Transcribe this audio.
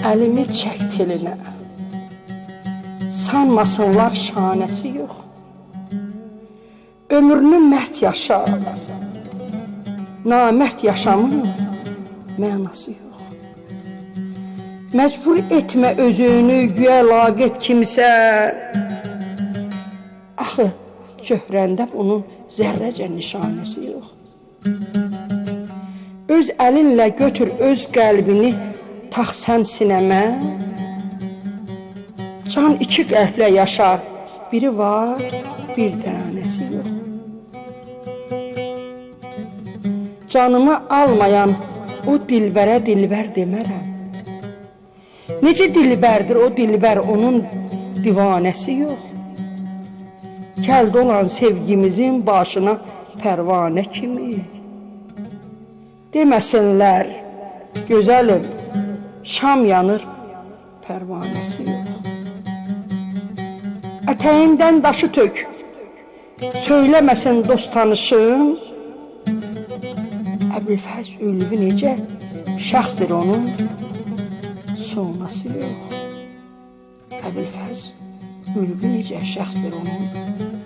Əlimi çək telinə. Sanmasınlar şanəsi yox. Ömrünü mərd yaşa. Namərd yaşamın mənası yox. Məcbur etmə özünü güya laqet kimsə. Axı cöhrəndə bunun zərrəcə nişanəsi yox. Öz əlinlə götür öz qəlbini tax sən sinəmə. Can iki qəlblə yaşar. Biri var, bir dənəsi yox. Canımı almayan o dilbərə dilbər demərəm. Necə dilbərdir o dilbər, onun divanəsi yox. Kəldə olan sevgimizin başına pərvanə kimi. Deməsinlər, gözəlim, şam yanır, pərvanəsi yox. Ətəyindən daşı tök, söyləməsin dost tanışım. Əbülfəz ülvü necə şəxsdir onun, sonrası yox. Əbülfəz ülvü necə şəxsdir onun.